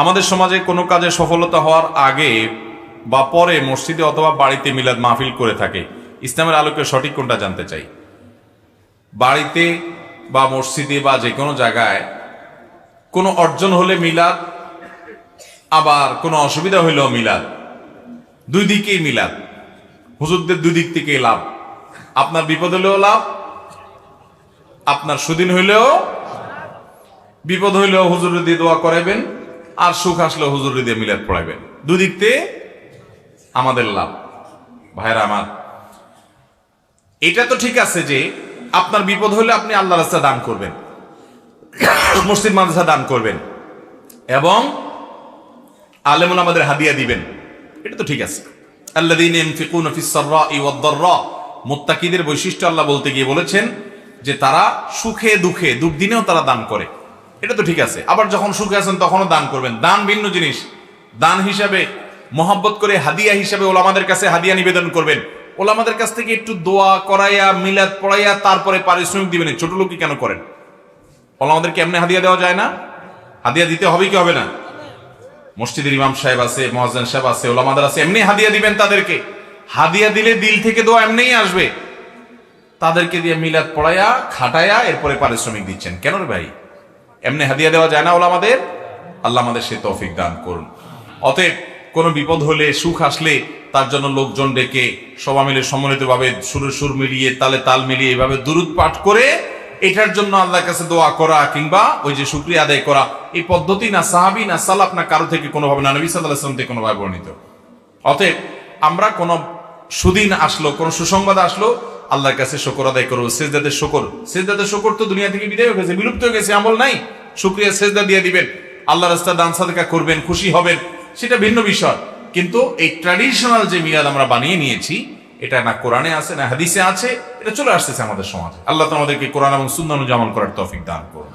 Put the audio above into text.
আমাদের সমাজে কোনো কাজে সফলতা হওয়ার আগে বা পরে মসজিদে অথবা বাড়িতে মিলাদ মাহফিল করে থাকে। ইসলামের আলোকে সঠিক কোনটা জানতে চাই? বাড়িতে বা মসজিদে বা যে কোনো জায়গায় কোনো অর্জন হলে মিলাদ, আবার কোনো অসুবিধা হইলেও মিলাদ। দুই দিকেই মিলাদ। হুজুরদের দুই দিক থেকেই লাভ। আপনার বিপদ হলেও লাভ, আপনার সুদিন হইলেও বিপদ হইলেও হুজুর দিয়ে দোয়া করাইবেন আর সুখ আসলে হুজুর দিয়ে মিলাদ পড়াইবেন। দুদিক থেকে আমাদের লাভ। ভাইরা আমার, এটা তো ঠিক আছে যে আপনার বিপদ হলে আপনি আল্লাহ রাস্তা দান করবেন। মসজিদ, মাদ্রাসা দান করবেন। এবং আলেমুল আমাদের হাদিয়া দিবেন। এটা তো ঠিক আছে। মুত্তাকিদের বৈশিষ্ট্য আল্লাহ বলতে গিয়ে বলেছেন যে তারা সুখে, দুঃখে, দুর্দিনেও তারা দান করে। এটা তো ঠিক আছে। আবার যখন সুখে আছেন তখনও দান করবেন। দান ভিন্ন জিনিস। দান হিসাবে মহব্বত করে হাদিয়া হিসাবে ওলামাদের কাছে হাদিয়া নিবেদন করবেন। ওলামাদের কাছ থেকে একটু দোয়া করাইয়া, মিলাদ পড়াইয়া, তারপরে পারিশ্রমিক দিবেন। ছোট লোকই কেন করেন? ওলামাদেরকে এমনি হাদিয়া দেওয়া যায় না? হাদিয়া দিতে হবে কি হবে না? মসজিদের ইমাম সাহেব আছে, মহাজান সাহেব আছে, ওলামাদার আছে, এমনি হাদিয়া দিবেন তাদেরকে। হাদিয়া দিলে দিল থেকে দোয়া এমনিই আসবে। তাদেরকে দিয়ে মিলাদ পড়াইয়া খাটায়া এরপরে পারিশ্রমিক দিচ্ছেন। কেন রে ভাই? এমনি হাদিয়া দেওয়া যায় না ওলা আমাদের আল্লাহ আমাদের সে তৌফিক দান করুন। অতএব কোনো বিপদ হলে, সুখ আসলে তার জন্য লোকজন ডেকে সবাই মিলে সম্মিলিতভাবে সুরে সুর মিলিয়ে, তালে তাল মিলিয়ে এভাবে দুরুদ পাঠ করে এটার জন্য আল্লাহর কাছে দোয়া করা কিংবা ওই যে শুক্রিয়া আদায় করা, এই পদ্ধতি না সাহাবি না সালাফ না কারও থেকে কোনোভাবে না। নবী সাল্লাহ থেকে কোনোভাবে বর্ণিত। অতএব আমরা কোন সুদিন আসলো, কোন সুসংবাদ আসলো আল্লাহর কাছে শকর আদায় করো সেজদাদের শকর। সেজদাদের শকর তো দুনিয়া থেকে বিদায় হয়ে গেছে, বিলুপ্ত হয়ে গেছে, আমল নাই। শুক্রিয়া, সেজদা দিয়ে দিবেন। আল্লাহ রাস্তা দান সাদকা করবেন, খুশি হবেন, সেটা ভিন্ন বিষয়। কিন্তু এই ট্র্যাডিশনাল যে মিলাদ আমরা বানিয়ে নিয়েছি, এটা না কোরআনে আছে, না হাদিসে আছে, এটা চলে আসতেছে আমাদের সমাজে। আল্লাহ তো আমাদেরকে কোরআন এবং সুন্দর জামান করার তৌফিক দান করুন।